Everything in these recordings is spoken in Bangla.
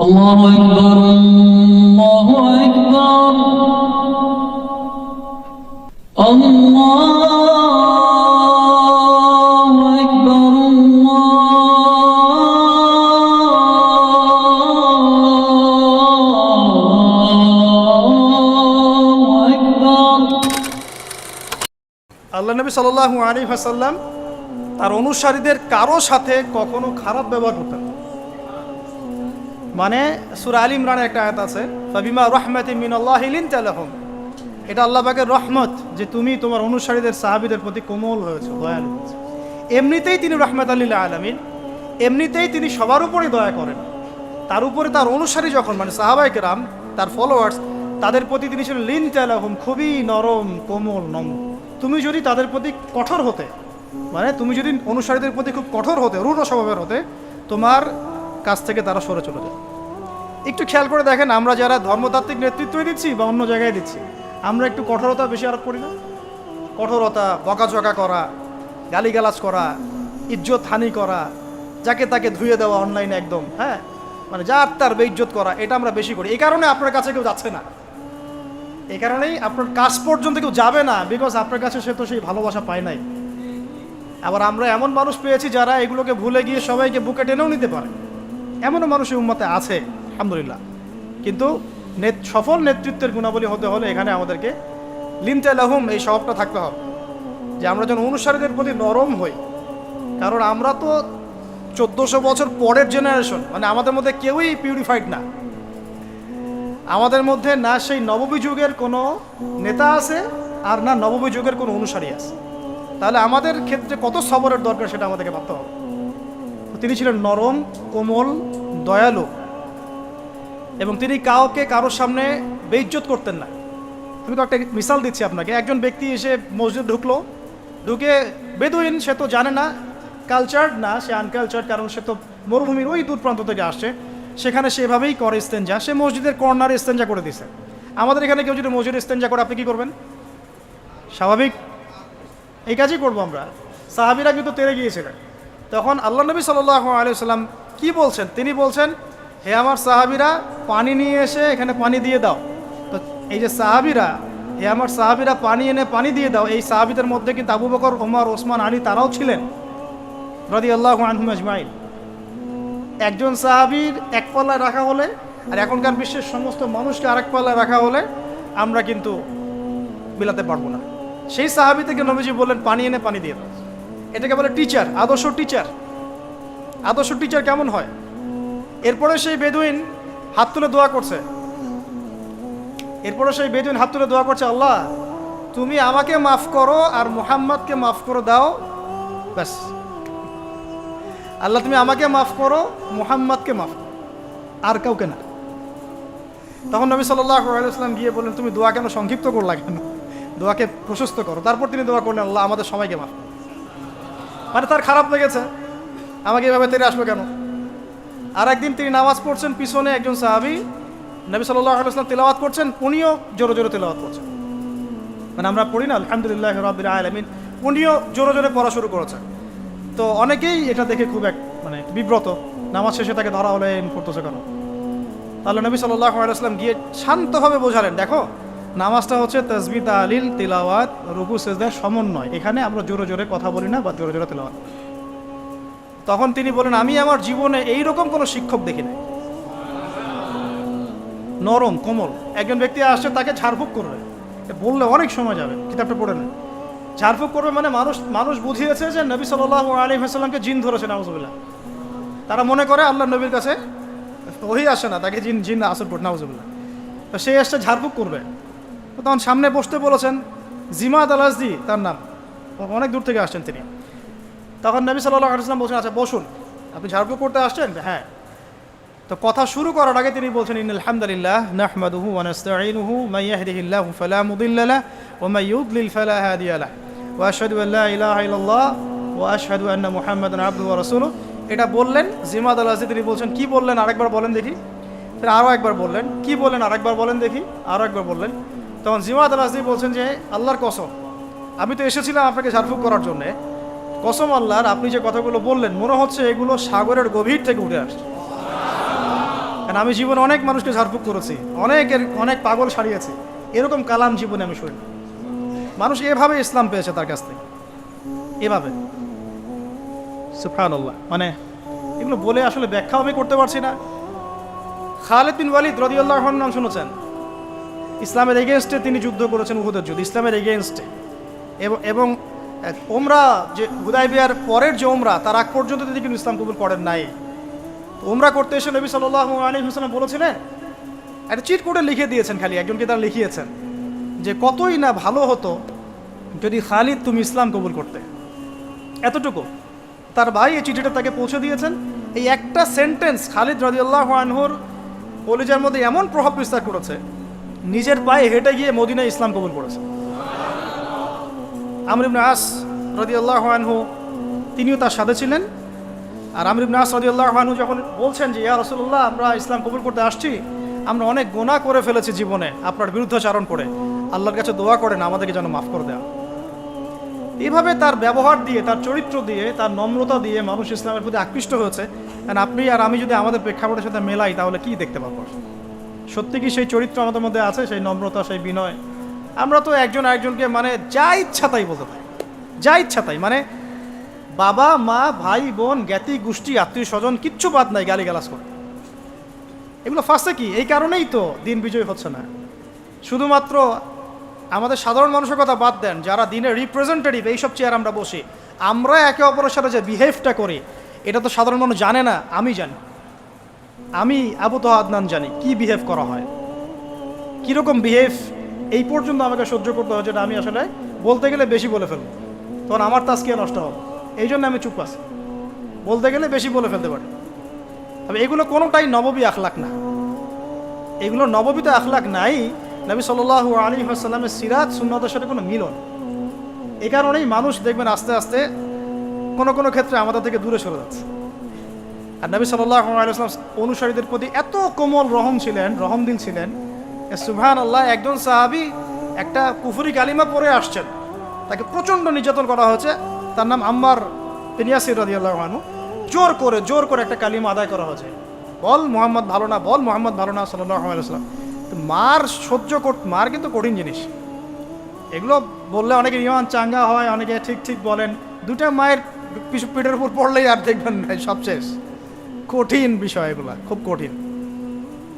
الله أكبر الله أكبر الله أكبر الله أكبر আল্লাহ নবী সাল্লাহ আলী হাসাল্লাম তার অনুসারীদের কারো সাথে কখনো খারাপ ব্যবহার করতেন না। মানে সুরা আলী ইমরানের একটা আয়াত আছে, ফাবিমা রহমতে মিনাল্লাহ তালাহম এটা আল্লাহ পাকের রহমত যে তুমি তোমার অনুসারীদের, সাহাবিদের প্রতি কোমল হয়েছে, দয়ালু হয়েছে। এমনিতেই তিনি রহমত আল্লাহ আলমিন, এমনিতেই তিনি সবার উপরেই দয়া করেন। তার উপরে তার অনুসারী যখন মানে সাহাবাইকে রাম তার ফলোয়ার্স তাদের প্রতি তিনি ছিলেন লিন তালাহম খুবই নরম, কোমল, নম্র। তুমি যদি তাদের প্রতি কঠোর হতে মানে তুমি যদি অনুসারীদের প্রতি খুব কঠোর হতে, রূঢ় স্বভাবের হতে, তোমার কাছ থেকে তারা সরে চলে যায়। একটু খেয়াল করে দেখেন, আমরা যারা ধর্মতাত্ত্বিক নেতৃত্ব দিচ্ছি বা অন্য জায়গায় দিচ্ছি, আমরা একটু কঠোরতা বেশি আরোপ করি না? কঠোরতা, বকাঝকা করা, গালিগালাজ করা, ইজ্জত হানি করা, যাকে তাকে ধুয়ে দেওয়া অনলাইনে একদম হ্যাঁ? মানে যার তার বেইজ্জত করা, এটা আমরা বেশি করি। এই কারণে আপনার কাছে কেউ যাচ্ছে না। এই কারণেই আপনার কাজ পর্যন্ত কেউ যাবে না বিকজ আপনার কাছে সে তো সেই ভালোবাসা পায় নাই। আবার আমরা এমন মানুষ পেয়েছি যারা এগুলোকে ভুলে গিয়ে সবাইকে বুকে টেনেও নিতে পারে। এমনও মানুষ উম্মতে আছে। আলহামদুলিল্লাহ। কিন্তু নেত- সফল নেতৃত্বের গুণাবলী হতে হলে এখানে আমাদেরকে লিনতে লাহুম এই স্বভাবটা থাকতে হবে। যে আমরা যেন অনুসারীদের প্রতি নরম হই। কারণ আমরা তো চোদ্দোশো বছর পরের জেনারেশন মানে আমাদের মধ্যে কেউই পিউরিফাইড না। আমাদের মধ্যে না সেই নববী যুগের কোনো নেতা আছে, আর না নববী যুগের কোনো অনুসারী আছে। তাহলে আমাদের ক্ষেত্রে কত সবরের দরকার সেটা আমাদেরকে ভাবতে হবে। তিনি ছিলেন নরম, কোমল, দয়ালু। এবং তিনি কাউকে কারোর সামনে বেইজ্জত করতেন না। তুমি তো একটা মিসাল দিচ্ছি আপনাকে। একজন ব্যক্তি এসে মসজিদ ঢুকলো। ঢুকে বেদুইন, সে তো জানে না কালচার্ড না সে আনকালচার্ড কারণ সে তো মরুভূমির ওই দূর প্রান্ত থেকে আসছে। সেখানে সেভাবেই করে ইস্তেঞ্জা। সে মসজিদের কর্নারে ইস্তেঞ্জা করে দিছে। আমাদের এখানে কেউ যদি মসজিদ ইস্তেঞ্জা করে, আপনি কী করবেন? স্বাভাবিক? এই কাজই করব আমরা। সাহাবিরা কিন্তু তেরে গিয়েছিলেন। তখন আল্লাহ নবী সাল্লাহ আলিয়াল্লাম কী বলছেন? তিনি বলছেন হে আমার সাহাবিরা, পানি নিয়ে এসে এখানে পানি দিয়ে দাও। তো এই যে সাহাবিরা, হে আমার সাহাবিরা, পানি এনে পানি দিয়ে দাও। এই সাহাবিদের মধ্যে কিন্তু আবু বকর ওমর ওসমান, আলী তারাও ছিলেন রদি আল্লাহ আনহুম আজমাইন। একজন সাহাবির এক পাল্লায় রাখা হলে আর এখনকার বিশ্বের সমস্ত মানুষকে আরেক পাল্লায় রাখা হলে আমরা কিন্তু বিলাতে পারব না। সেই সাহাবি থেকে নবীজি বললেন, পানি এনে পানি দিয়ে দাও। এটাকে বলে টিচার আদর্শ টিচার আদর্শ টিচার কেমন হয়? এরপরে সেই বেদুইন হাত তুলে দোয়া করছে। এরপরে সেই বেদুইন হাত তুলে দোয়া করছে, আল্লাহ, তুমি আমাকে মাফ করো আর মোহাম্মদকে মাফ করে দাও। ব্যাস। আল্লাহ, তুমি আমাকে মাফ করো, মুহাম্মদকে মাফ করো। আর কাউকে না। তখন নবী সাল্লাম গিয়ে বললেন, তুমি দোয়া কেন সংক্ষিপ্ত করলা কেন? দোয়াকে প্রশস্ত করো। তারপর তিনি দোয়া করলেন, আল্লাহ, আমাদের সবাইকে মাফ মানে তার খারাপ লেগেছে। আমাকে এভাবে তেরে আসবে কেন? আর একদিন তিনি নামাজ পড়ছেন পিছনে একজন সাহাবি। নবী আলাইসলাম তেলাওয়াত করছেন, উনিও জোরে জোরে তেলাওয়াত করছেন। মানে আমরা পড়ি না, আলহামদুলিল্লাহ রবিল আলমিন, উনিও জোরে জোরে পড়া শুরু করেছেন। তো অনেকেই এটা দেখে খুব এক মানে বিব্রত, নামাজ শেষে তাকে ধরা হলে করতেছে কেন? তাহলে নবী সাল্লাহ আলাইসলাম গিয়ে শান্তভাবে বোঝালেন, দেখো, নামাজটা হচ্ছে তসবি তালিল তিলাওয়াত, রুকু, সেজদার সমন্বয়। এখানে আমরা জোরে জোরে কথা বলি না, বা জোরে জোরে তেলাওয়াত। তখন তিনি বলেন, আমি আমার জীবনে এই রকম কোনো শিক্ষক দেখি নাই। নরম, কোমল। একজন ব্যক্তি আসছে তাকে ঝাড়ফুঁক করবে। বললে অনেক সময় যাবে, কিতাবটা পড়ে নেয়। ঝাড়ফুঁক করবে মানে মানুষ মানুষ বুঝিয়েছে যে নবী সাল্লাহ আলী জিন ধরেছে নাউজুবিল্লাহ। তারা মনে করে আল্লাহ নবীর কাছে ওই আসে না, তাকে জিন জিন আসর পড়ে, নাউজুবিল্লাহ। তো সে এসছে ঝাড়ফুঁক করবে। তখন সামনে বসতে বলেছেন জিমাত আল আসদি তার নাম। অনেক দূর থেকে আসছেন তিনি। তখন নবী সাল্লাহ আলাইসলাম বলছেন আচ্ছা বসুন। আপনি ঝাড়ফুঁক করতে আসছেন? হ্যাঁ। তো কথা শুরু করার আগে তিনি বলছেন ইন আলহামদুলিল্লাহ নাহমাদুহু ওয়া নাস্তাঈনুহু, মান ইয়াহদিহিল্লাহু ফালা মুদিল্লা লাহ ওয়া ইউদ্লিল ফালা হাদিয়া লাহ। ওয়া আশহাদু আন লা ইলাহা ইল্লাল্লাহ ওয়া আশহাদু আন্না মুহাম্মাদান আবদুহু ওয়া রাসূলুহু। এটা বললেন জিমাদ আল আসদি তিনি বলছেন, কি বললেন? আরেকবার বলেন দেখি। তিনি আরও একবার বললেন, কি বললেন? আরেকবার বলেন দেখি। আরও একবার বললেন। তখন জিমাদ আল আসদি বলছেন যে, আল্লাহর কসম, আমি তো এসেছিলাম আপনাকে ঝাড়ফুঁক করার জন্যে। কসম আল্লাহর, আপনি যে কথাগুলো বললেন, মনে হচ্ছে এগুলো সাগরের গভীর থেকে উঠে আসছে। কারণ আমি জীবনে অনেক মানুষকে ঝাড়ফুঁক করেছি, অনেকের, অনেক পাগল সারিয়েছি। এরকম কালাম জীবনে আমি শুনি মানুষ এভাবে ইসলাম পেয়েছে তার কাছ থেকে। এভাবে। সুফানুল্লাহ মানে এগুলো বলে আসলে ব্যাখ্যাও আমি করতে পারছি না। খালেদ বিন ওয়ালিদ রদিউল্লাহ নাম শুনেছেন, ইসলামের এগেনস্টে তিনি যুদ্ধ করেছেন উহুদের যুদ্ধ। ইসলামের এগেনস্টে এবং ওমরা যে হুদাইবিয়ার পরের যে ওমরা, তার আগ পর্যন্ত তিনি কিন্তু ইসলাম কবুল করেন নাই। ওমরা করতে এসে নবী সাল্লাহ আলী হোসেন বলেছিলেন, একটা চিট কোডে লিখে দিয়েছেন খালি, একজনকে তারা লিখিয়েছেন, যে কতই না ভালো হতো যদি খালিদ তুমি ইসলাম কবুল করতে। এতটুকু। তার ভাই এই চিঠিটা তাকে পৌঁছে দিয়েছেন। এই একটা সেন্টেন্স খালিদ রাজিউল্লাহ আনহুর কলিজার মধ্যে এমন প্রভাব বিস্তার করেছে, নিজের পায়ে হেঁটে গিয়ে মদিনায় ইসলাম কবুল করেছে। আমর ইবনে আস রাদিয়াল্লাহু আনহু, তিনিও তার সাথে ছিলেন। আর আমর ইবনে আস রাদিয়াল্লাহু আনহু যখন বলছেন যে, ইয়া রাসূলুল্লাহ, আমরা ইসলাম কবুল করতে আসছি, আমরা অনেক গোনা করে ফেলেছি জীবনে, আপনার বিরুদ্ধাচারণ করে, আল্লাহর কাছে দোয়া করেন, আমাদেরকে যেন মাফ করে দেওয়া এইভাবে তার ব্যবহার দিয়ে, তার চরিত্র দিয়ে, তার নম্রতা দিয়ে মানুষ ইসলামের প্রতি আকৃষ্ট হয়েছে। আর আপনি আর আমি যদি আমাদের প্রেক্ষাপটের সাথে মেলাই, তাহলে কি দেখতে পাবো? সত্যি কি সেই চরিত্র আমাদের মধ্যে আছে, সেই নম্রতা, সেই বিনয়? আমরা তো একজন আরেকজনকে মানে যা ইচ্ছা তাই বলতে থাকি যা ইচ্ছা তাই। মানে বাবা, মা, ভাই, বোন, জ্ঞাতি, গোষ্ঠী, আত্মীয় স্বজন, কিচ্ছু বাদ নাই গালি গালাস করে। এগুলো ফার্স্টে কি? এই কারণেই তো দিন বিজয় হচ্ছে না। শুধুমাত্র আমাদের সাধারণ মানুষের কথা বাদ দেন, যারা দিনের রিপ্রেজেন্টেটিভ এইসব চেয়ার আমরা বসি। আমরা একে অপরের সাথে যে বিহেভটা করি, এটা তো সাধারণ মানুষ জানে না, আমি জানি। আমি আবু তো আদনান জানি, কি বিহেভ করা হয়? কীরকম বিহেভ এই পর্যন্ত আমাকে সহ্য করতে হয় যেটা আমি আসলে বলতে গেলে বেশি বলে ফেলব। তখন আমার তাস তাস্কিয়া নষ্ট হবে এই জন্য আমি চুপ আছি। বলতে গেলে বেশি বলে ফেলতে পারি। তবে এগুলো কোনোটাই নববী আখলাক না। এগুলো নববীতে আখলাক নাই। নবী সাল্লাহ আলী আসাল্লামের সিরাজ সুন্নতের সাথে কোনো মিলন। এই কারণেই মানুষ দেখবেন আস্তে আস্তে কোনো কোনো ক্ষেত্রে আমাদের থেকে দূরে সরে যাচ্ছে। আর নবী সাল্লাহ আলাইসলাম অনুসারীদের প্রতি এত কোমল রহম ছিলেন, রহমদিল ছিলেন সুবহান আল্লাহ একজন সাহাবি একটা কুফুরি কালিমা পরে আসছেন। তাকে প্রচণ্ড নির্যাতন করা হয়েছে। তার নাম আম্মার তিনিয়াসির রাদিয়াল্লাহু আনহু। জোর করে জোর করে একটা কালিমা আদায় করা হয়েছে। বল মোহাম্মদ ভালো না, বল মোহাম্মদ ভালো না সাল্লাহ আলাইসাল্লাম তো মার সহ্য কর, মার কিন্তু কঠিন জিনিস। এগুলো বললে অনেকে ইমান চাঙ্গা হয়, অনেকে ঠিক ঠিক বলেন। দুটা মায়ের পিঠের উপর পড়লেই আর দেখবেন সব কঠিন বিষয় এগুলা, খুব কঠিন।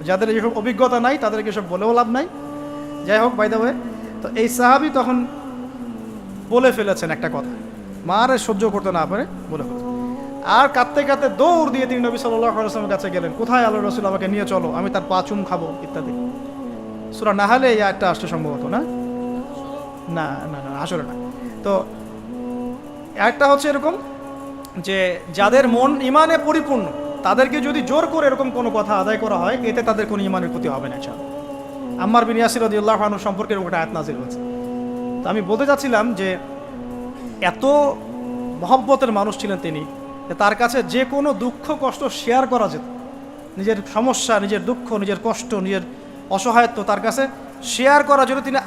যাদের এইসব অভিজ্ঞতা নাই, তাদেরকে সব বলেও লাভ নাই। যাই হোক বাইদা হয়ে তো এই সাহাবি তখন বলে ফেলেছেন একটা কথা। মারে সহ্য করতে না পারে, বলে ফেলেছেন। আর কাঁদতে কাঁদতে দৌড় দিয়ে তিনি নবী সাল্লাহ কাছে গেলেন। কোথায় আল্লাহ রসুল, আমাকে নিয়ে চলো, আমি তার পাচুম খাব, ইত্যাদি। সুরা না হলে একটা আসতে সম্ভবত, না? না না না, আসলে না। তো একটা হচ্ছে এরকম যে, যাদের মন ইমানে পরিপূর্ণ তাদেরকে যদি জোর করে এরকম কোনো কথা আদায় করা হয়, এতে তাদের কোনো ইমানের ক্ষতি হবে না চাল আম্মার বিন ইয়াসির রদিউল্লাহ আনহু সম্পর্কে একটা আয়াত নাজির হয়েছে। তো আমি বলতে চাচ্ছিলাম যে, এত মহব্বতের মানুষ ছিলেন তিনি তার কাছে যে কোনো দুঃখ, কষ্ট শেয়ার করা যেত। নিজের সমস্যা, নিজের দুঃখ, নিজের কষ্ট, নিজের অসহায়ত্ব তার কাছে শেয়ার করার জন্য তিনি,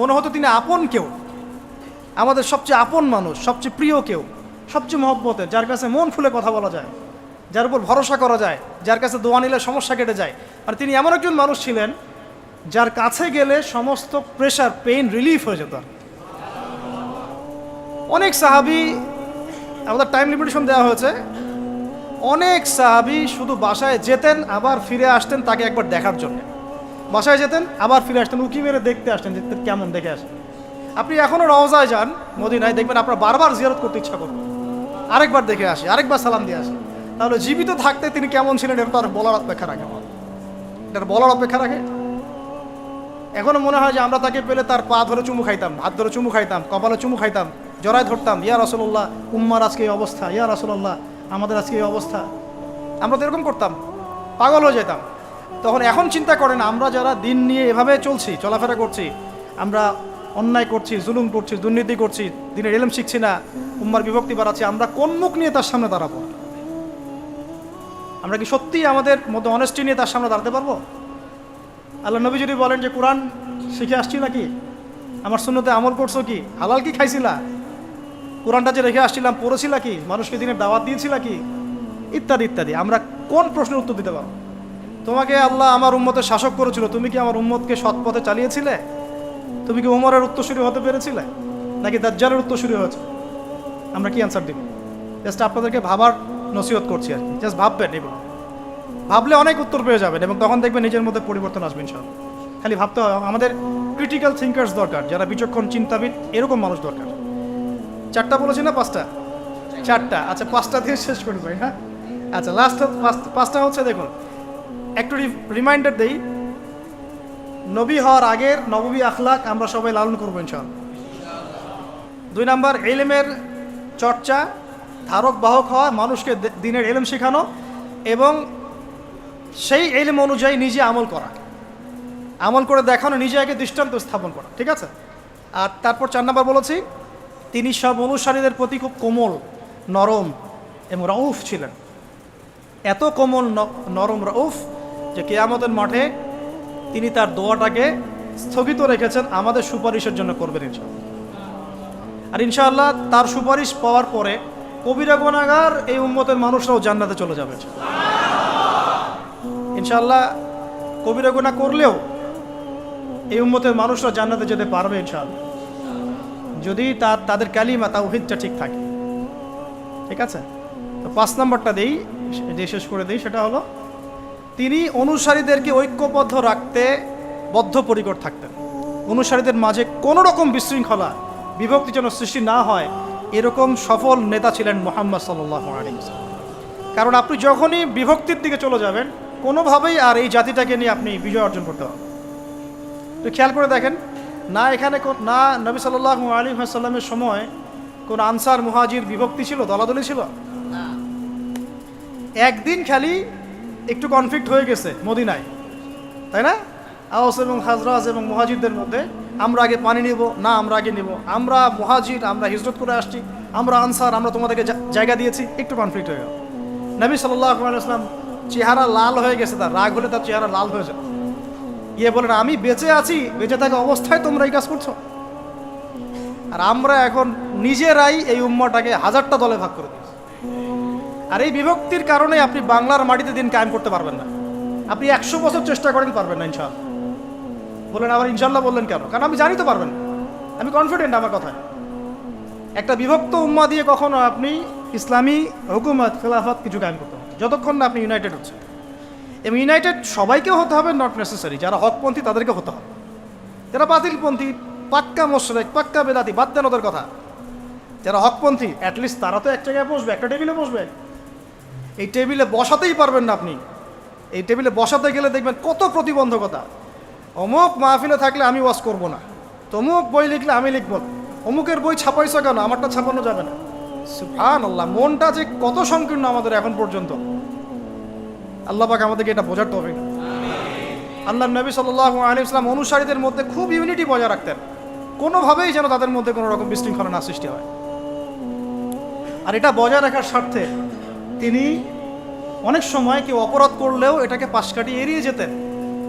মনে হতো তিনি আপন কেউ। আমাদের সবচেয়ে আপন মানুষ, সবচেয়ে প্রিয় কেউ, সবচেয়ে মহব্বতের, যার কাছে মন খুলে কথা বলা যায়। যার উপর ভরসা করা যায়, যার কাছে দোয়া নিলে সমস্যা কেটে যায়। আর তিনি এমন একজন মানুষ ছিলেন, যার কাছে গেলে সমস্ত প্রেশার পেইন রিলিফ হয়ে যেত। অনেক সাহাবি, আমাদের টাইম লিমিটেশন দেওয়া হয়েছে, অনেক সাহাবি শুধু বাসায় যেতেন, আবার ফিরে আসতেন তাকে একবার দেখার জন্য। বাসায় যেতেন, আবার ফিরে আসতেন, উকি মেরে দেখতে আসতেন দেখতে কেমন দেখে আসেন আপনি এখনও রওজায় যান মদিনায়, দেখবেন আপনার বারবার জিয়ারত করতে ইচ্ছা করবেন আরেকবার দেখে আসি, আরেকবার সালাম দিয়ে আসি। তাহলে জীবিত থাকতে তিনি কেমন ছিলেন এটা তার বলার অপেক্ষা রাখে। এটার বলার অপেক্ষা রাখে। এখনও মনে হয় যে আমরা তাকে পেলে তার পা ধরে চুমু খাইতাম, হাত ধরে চুমু খাইতাম, কপালে চুমু খাইতাম, জড়ায় ধরতাম, ইয়া রসল্লাহ উম্মার আজকে এই অবস্থা, ইয়া রসল্লাহ আমাদের আজকে এই অবস্থা। আমরা তো এরকম করতাম, পাগল হয়ে যেতাম। তখন এখন চিন্তা করেন, আমরা যারা দিন নিয়ে এভাবে চলছি, চলাফেরা করছি, আমরা অন্যায় করছি, জুলুম করছি, দুর্নীতি করছি, দিনের এলম শিখছি না, উম্মার বিভক্তি বাড়াচ্ছি, আমরা কোন মুখ নিয়ে তার সামনে দাঁড়াবো? আমরা কি সত্যি আমাদের মধ্যে অনেস্টি নিয়ে তার সামনে দাঁড়াতে পারব? আল্লাহ নবী যদি বলেন যে, কোরআন শিখে আসছি নাকি? আমার শূন্যতে আমল করছ কি? হালাল কি খাইছিলা? কোরআনটা যে রেখে আসছিলাম, পড়েছিলা কি? মানুষকে দিনের দাওয়াত দিয়েছিলা কি? ইত্যাদি ইত্যাদি। আমরা কোন প্রশ্নের উত্তর দিতে পারব? তোমাকে আল্লাহ আমার উম্মতের শাসক করেছিল। তুমি কি আমার উম্মতকে সৎ পথে চালিয়েছিলে? তুমি কি ওমরের উত্তরসূরি হতে পেরেছিলে? নাকি দাজ্জালের উত্তরসূরি হয়েছে? আমরা কি অ্যান্সার দিব? জাস্ট আপনাদেরকে ভাবার নসিহত করছি আর কি। জাস্ট ভাববেন এগুলো ভাবলে অনেক উত্তর পেয়ে যাবেন এবং তখন দেখবেন নিজের মধ্যে পরিবর্তন আসবে ইনশাআল্লাহ। খালি ভাবতে হবে আমাদের ক্রিটিক্যাল থিঙ্কার্স দরকার, যারা বিচক্ষণ, চিন্তাবিদ, এরকম মানুষ দরকার। চারটা বলেছি না পাঁচটা? চারটা। আচ্ছা পাঁচটা দিয়ে শেষ করি ভাই হ্যাঁ? আচ্ছা লাস্ট পাঁচটা হচ্ছে দেখুন, একটু রিমাইন্ডার দেই। নবী হওয়ার আগের নববী আখলাক আমরা সবাই লালন করব ইনশাআল্লাহ। দুই নাম্বার, এলেমের চর্চা ধারক বাহক হওয়া মানুষকে দিনের এলেম শেখানো এবং সেই এলেম অনুযায়ী নিজে আমল করা। আমল করে দেখানো, নিজে আগে দৃষ্টান্ত স্থাপন করা, ঠিক আছে? আর তারপর চার নাম্বার বলেছি, তিনি সব অনুসারীদের প্রতি খুব কোমল, নরম এবং রউফ ছিলেন। এত কোমল নরম রউফ যে কেয়ামতের মাঠে তিনি তার দোয়াটাকে স্থগিত রেখেছেন, আমাদের সুপারিশের জন্য করবেন ইনশাআল্লাহ। আর ইনশাআল্লাহ তার সুপারিশ পাওয়ার পরে কবিরা গুনাগার এই উম্মতের মানুষরাও জান্নাতে চলে যাবে। ইনশাল্লাহ কবিরা গুনাহ করলেও এই উম্মতের মানুষরা জান্নাতে যেতে পারবে ইনশাল্লাহ যদি তার, তাদের ক্যালিমা তাওহিদটা ঠিক থাকে। ঠিক আছে? তো পাঁচ নম্বরটা দেই যে শেষ করে দিই, সেটা হলো তিনি অনুসারীদেরকে ঐক্যবদ্ধ রাখতে বদ্ধপরিকর থাকতেন। অনুসারীদের মাঝে কোনো রকম বিশৃঙ্খলা, বিভক্তি যেন সৃষ্টি না হয় এরকম সফল নেতা ছিলেন মোহাম্মদ সাল্লাহ কারণ আপনি যখনই বিভক্তির দিকে চলে যাবেন কোনোভাবেই আর এই জাতিটাকে নিয়ে আপনি বিজয় অর্জন করতে হবে তো খেয়াল করে দেখেন না এখানে না নবী সাল্লাহ আলী সাল্লামের সময় কোন আনসার মুহাজির বিভক্তি ছিল দলাদলি ছিল? একদিন খালি একটু কনফ্লিক্ট হয়ে গেছে মদিনায়। তাই না? আওস এবং হাজরাজ এবং মহাজিরদের মধ্যে আমরা আগে পানি নিব, না, আমরা আগে নিব। আমরা মহাজির, আমরা হিজরত করে আসছি, আমরা আনসার, আমরা তোমাদেরকে জায়গা দিয়েছি। একটু কনফ্লিক্ট হয়ে গেল। নবী আলাইসলাম চেহারা লাল হয়ে গেছে তার, রাগ হলে তার চেহারা লাল হয়ে যায়। ইয়ে বলেন আমি বেঁচে আছি, বেঁচে থাকা অবস্থায় তোমরা এই কাজ করছ। আর আমরা এখন নিজেরাই এই উম্মাটাকে হাজারটা দলে ভাগ করে দিয়েছি। আর এই বিভক্তির কারণে আপনি বাংলার মাটিতে দিন কায়েম করতে পারবেন না। আপনি একশো বছর চেষ্টা করেন পারবেন না, ইনশাআল্লাহ। বললেন, আবার ইনশাল্লাহ বললেন কেন? কারণ আমি জানি তো পারবেন। আমি কনফিডেন্ট আমার কথায়। একটা বিভক্ত উম্মা দিয়ে কখনো আপনি ইসলামী হুকুমত, খেলাফত কিছু কায়েম করতে হবে যতক্ষণ না আপনি ইউনাইটেড হচ্ছেন। এবং ইউনাইটেড সবাইকে হতে হবে নট নেসেসারি যারা হকপন্থী, তাদেরকে হতে হবে। যারা বাতিলপন্থী, পাক্কা মোশরেক, পাক্কা বেদাতি, বাদ দেন ওদের কথা। যারা হকপন্থী অ্যাটলিস্ট তারা তো এক জায়গায় বসবে, একটা টেবিলে বসবে। এই টেবিলে বসাতেই পারবেন না আপনি। এই টেবিলে বসাতে গেলে দেখবেন কত প্রতিবন্ধকতা। অমুক মাহফিলে থাকলে আমি ওয়াজ করব না। তমুক বই লিখলে আমি লিখব। অমুকের বই ছাপাইছো কেন? আমারটা ছাপানো যাবে না। সুফান আল্লাহ মনটা যে কত সংকীর্ণ আমাদের এখন পর্যন্ত। আল্লাহ পাক আমাদেরকে এটা বোঝার হবে আল্লাহ নবী সাল্লাহ আলী ইসলাম অনুসারীদের মধ্যে খুব ইউনিটি বজায় রাখতেন। কোনোভাবেই যেন তাদের মধ্যে কোনো রকম বিশৃঙ্খলা না সৃষ্টি হয়। আর এটা বজায় রাখার স্বার্থে তিনি অনেক সময় কেউ অপরাধ করলেও এটাকে পাশ কাটিয়ে এড়িয়ে যেতেন।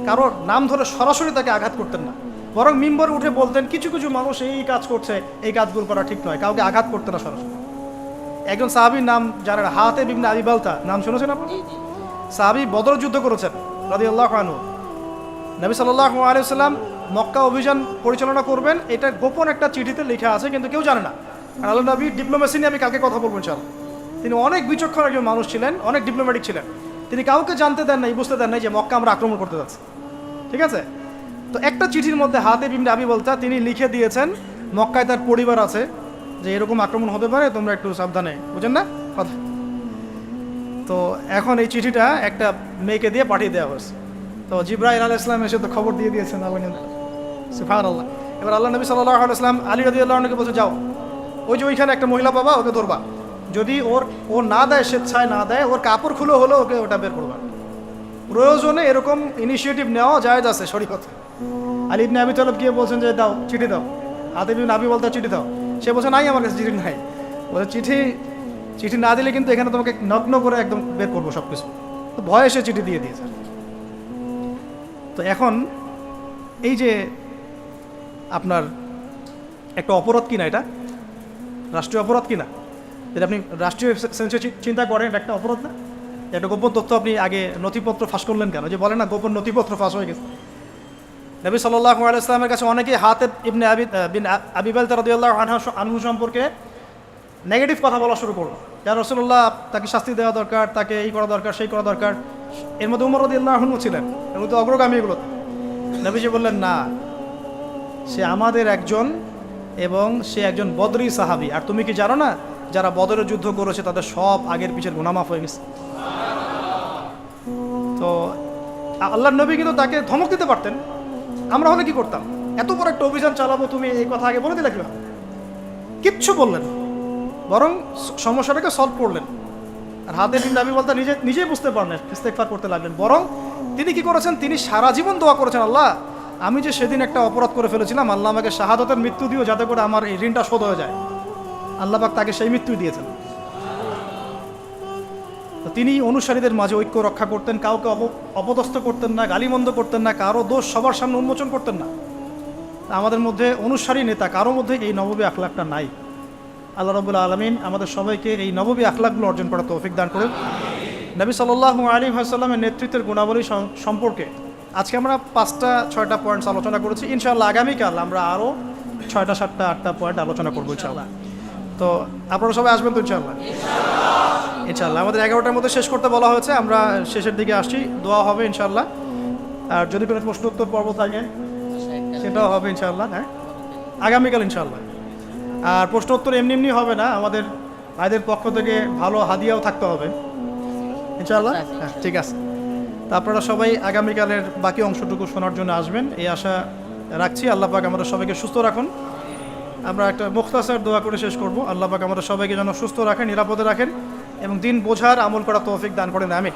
কারোর নাম ধরে সরাসরি তাকে আঘাত করতেন না। বরং মিম্বর উঠে বলতেন কিছু কিছু মানুষ এই কাজ করছে এই কাজগুলো করা ঠিক নয় কাউকে আঘাত করতে না সরাসরি। একজন সাহাবির নাম যারা হাতে বিভিন্ন আবি বালতা নাম শুনেছেন আপনি সাহাবি বদর যুদ্ধ করেছেন রাজি আল্লাহ খানু নবী সাল্লাহ আলিয়াল্লাম মক্কা অভিযান পরিচালনা করবেন এটা গোপন একটা চিঠিতে লেখা আছে কিন্তু কেউ জানে না। আর আল্লাহ নবী ডিপ্লোমেসি নিয়ে আমি কালকে কথা বলব চাল তিনি অনেক বিচক্ষণ একজন মানুষ ছিলেন অনেক ডিপ্লোম্যাটিক ছিলেন। তিনি কাউকে জানতে দেন নাই বুঝতে দেন নাই যে মক্কা আমরা আক্রমণ করতে যাচ্ছি। ঠিক আছে? তো একটা চিঠির মধ্যে হাতে বিমনে আবি বলতা, তিনি লিখে দিয়েছেন, মক্কায় তার পরিবার আছে, যে এরকম আক্রমণ হতে পারে, তোমরা একটু সাবধানে, বুঝেন না? কথা। তো এখন এই চিঠিটা একটা মেয়েকে দিয়ে পাঠিয়ে দেওয়া হয়েছে। তো জিব্রাহিল আলাহ ইসলাম এসে তো খবর দিয়ে দিয়েছেন আল্লাহ আল্লাহ এবার আল্লাহ নবী সাল্লাহ আলাইসলাম আলী রদি আল্লাহকে বলছে, যাও, ওই যে ওইখানে একটা মহিলা পাবা ওকে ধরবা। যদি ওর, ও না দেয়, স্বেচ্ছায় না দেয়, ওর কাপড় খুলে হলেও ওকে ওটা বের করবা। প্রয়োজনে এরকম ইনিশিয়েটিভ নেওয়া যায় আছে শরীফতে আলী ইবনে আবি তলব গিয়ে বলছেন যে, দাও, চিঠি দাও। হাতে বিন আবি বলতে, চিঠি দাও। সে বলছে, নাই আমার কাছে, চিঠি নাই। বলছে, চিঠি চিঠি না দিলে কিন্তু এখানে তোমাকে নগ্ন করে একদম বের করব সব কিছু তো ভয়ে সে চিঠি দিয়ে দিয়েছে। তো এখন এই যে আপনার একটা অপরাধ কিনা এটা? রাষ্ট্রীয় অপরাধ কিনা? যদি আপনি রাষ্ট্রীয় চিন্তা করেন, একটা অপরাধ না? একটা গোপন তথ্য আপনি আগে নথিপত্র ফাঁস করলেন কেন? যে বলে না, গোপন নথিপত্র ফাঁস হয়ে গেছে। নবী সাল্লাহ আলাইসলামের কাছে অনেকেই হাতে ইবনে আবি বিন আবিবাল তারদিয়াল্লাহ আনহু সম্পর্কে নেগেটিভ কথা বলা শুরু করল। যা রসুল্লাহ তাকে শাস্তি দেওয়া দরকার, তাকে এই করা দরকার, সেই করা দরকার। এর মধ্যে উমর রদিয়াল্লাহ আহনু ছিলেন, এর মধ্যে অগ্রগামী এগুলো। নবীজি বললেন, না, সে আমাদের একজন এবং সে একজন বদরি সাহাবি। আর তুমি কি জানো না, যারা বদরের যুদ্ধ করেছে, তাদের সব আগের পিছের গুনামাফ হয়ে গেছে? তো আল্লাহ নবী কিন্তু তাকে ধমক দিতে পারতেন। আমরা হলে কি করতাম? এত বড় একটা অভিযান চালাবো, তুমি এই কথা আগে বলে দিলে কীভাবে? কিচ্ছু বললেন বরং সমস্যাটাকে সলভ করলেন। আর হাতে দিন দাবি বলতে নিজে, নিজেই বুঝতে পারলেন ইস্তেকফার করতে লাগলেন। বরং তিনি কি করেছেন? তিনি সারা জীবন দোয়া করেছেন, আল্লাহ, আমি যে সেদিন একটা অপরাধ করে ফেলেছিলাম, আল্লাহ আমাকে শাহাদতের মৃত্যু দিও, যাতে করে আমার এই ঋণটা শোধ হয়ে যায়। আল্লাহ পাক তাকে সেই মৃত্যু দিয়েছেন। তো তিনি অনুসারীদের মাঝে ঐক্য রক্ষা করতেন, কাউকে অপ অপদস্থ করতেন না, গালিমন্দ করতেন না, কারও দোষ সবার সামনে উন্মোচন করতেন না। আমাদের মধ্যে অনুসারী নেতা কারও মধ্যে এই নববী আখলাকটা নাই। আল্লাহ রবুল্লা আলমিন আমাদের সবাইকে এই নববী আখলাকগুলো অর্জন করার তৌফিক দান করুন। নবী সাল্লাহ আলী হাসাল্লামের নেতৃত্বের গুণাবলী সম্পর্কে আজকে আমরা পাঁচটা, ছয়টা পয়েন্টস আলোচনা করেছি। ইনশাআল্লাহ আগামীকাল আমরা আরও ছয়টা, সাতটা, আটটা পয়েন্ট আলোচনা করব ইনশাআল্লাহ। তো আপনারা সবাই আসবেন তো ইনশাআল্লাহ? ইনশাআল্লাহ। আমাদের এগারোটার মধ্যে শেষ করতে বলা হয়েছে। আমরা শেষের দিকে আসছি। দোয়া হবে ইনশাল্লাহ আর যদি কোনো প্রশ্ন, উত্তর, পর্ব থাকে, সেটাও হবে ইনশাল্লাহ হ্যাঁ? আগামীকাল ইনশাল্লাহ আর প্রশ্ন, উত্তর এমনি এমনি হবে না। আমাদের ভাইদের পক্ষ থেকে ভালো হাদিয়াও থাকতে হবে। ইনশাআল্লাহ? হ্যাঁ ঠিক আছে। তা আপনারা সবাই আগামীকালের বাকি অংশটুকু শোনার জন্য আসবেন। এই আশা রাখছি। আল্লাহ পাক আমাদের সবাইকে সুস্থ রাখুন। আমরা একটা মুখতাসার দোয়া করে শেষ করব। আল্লাহ পাক আমাদের সবাইকে যেন সুস্থ রাখেন, নিরাপদে রাখেন। এবং দিন বোঝার আমল করা তৌফিক দান করেন আমি